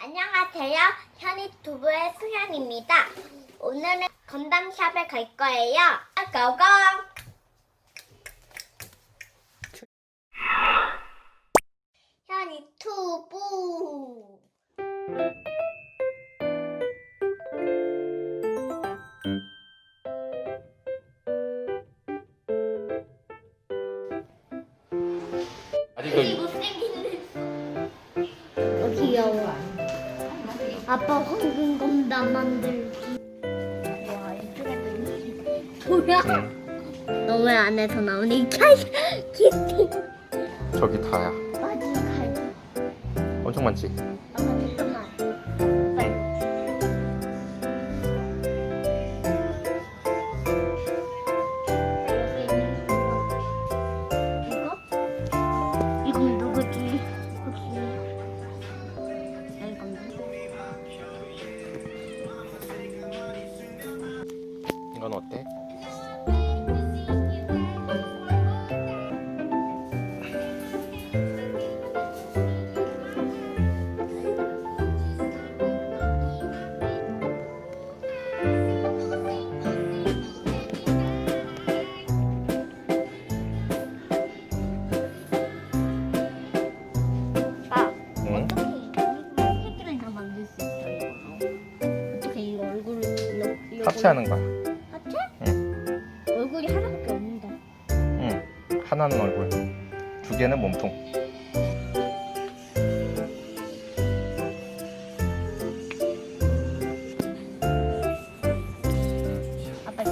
안녕하세요. 현이 두부의 수현입니다. 오늘은 건담샵에 갈 거예요. 고고! 현이 투부. 아직 너 못생기는. 어, 아빠 황금 건담 만들기. 와, 이쪽에도 있지. 뭐야? 응, 너왜 안에서 나오니? 키티. 저기 다야. 맞지, 갈. 엄청 많지? 이건 어때? 아, 응? 어떻게 이 새끼를 다 만들 수 있어요? 어떻게 이 얼굴을 이렇게 이렇게 합체하는 거야. 하나는 얼굴, 두 개는 몸통. 아빠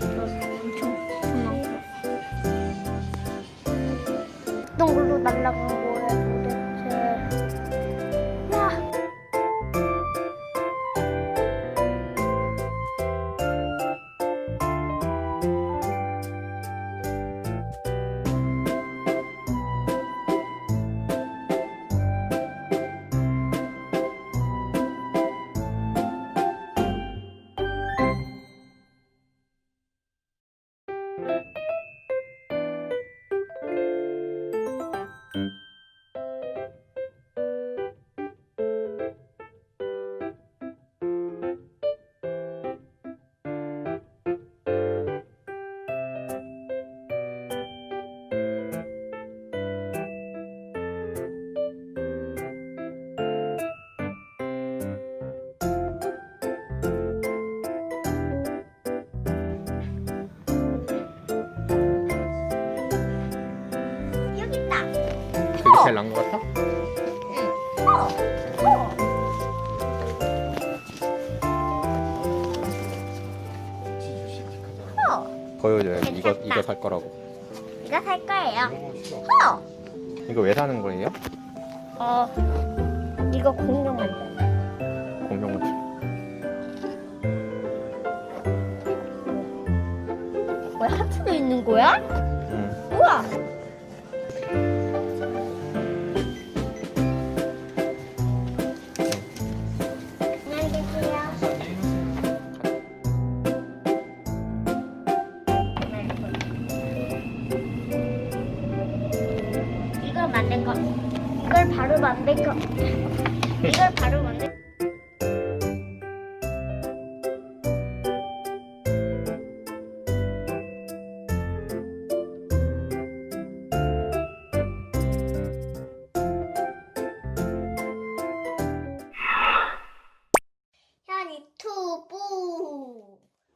엄청 엄청 걸로 날라간 거 게 제일 나은 것 같아? 보여줘야지. 이거 이거 살 거라고. 이거 살 거예요 허! 이거 왜 사는 거예요? 어 이거 공룡 만들 공룡 물. 뭐야 하트도 있는 거야? 응. 우와 이걸 바로 만든 거. 이걸 바로 만든